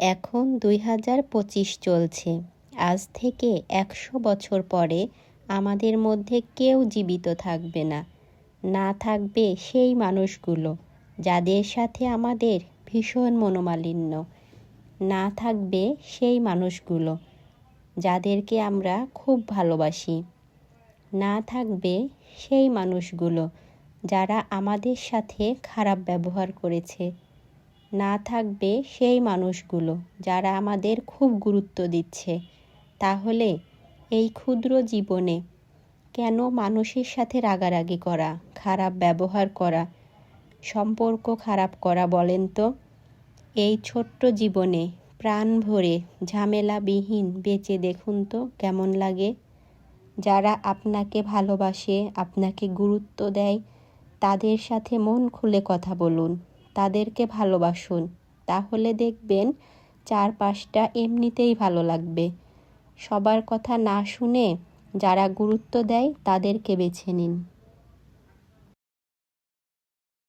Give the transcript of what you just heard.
এখন দুই হাজার পঁচিশ চলছে। আজ থেকে একশো বছর পরে আমাদের মধ্যে কেউ জীবিত থাকবে না। না থাকবে সেই মানুষগুলো যাদের সাথে আমাদের ভীষণ মনোমালিন্য। না থাকবে সেই মানুষগুলো যাদেরকে আমরা খুব ভালোবাসি। না থাকবে সেই মানুষগুলো যারা আমাদের সাথে খারাপ ব্যবহার করেছে। না থাকবে সেই মানুষগুলো যারা আমাদের খুব গুরুত্ব দিচ্ছে। তাহলে এই ক্ষুদ্র জীবনে কেন মানুষের সাথে রাগারাগি করা, খারাপ ব্যবহার করা, সম্পর্ক খারাপ করা বলেন তো? এই ছোট্ট জীবনে প্রাণ ভরে ঝামেলাবিহীন বেঁচে দেখুন তো কেমন লাগে। যারা আপনাকে ভালোবাসে, আপনাকে গুরুত্ব দেয়, তাদের সাথে মন খুলে কথা বলুন। তাদেরকে ভালোবাসুন। তাহলে দেখবেন চারপাশটা এমনিতেই ভালো লাগবে। সবার কথা না শুনে যারা গুরুত্ব দেয় তাদেরকে বেছে নিন।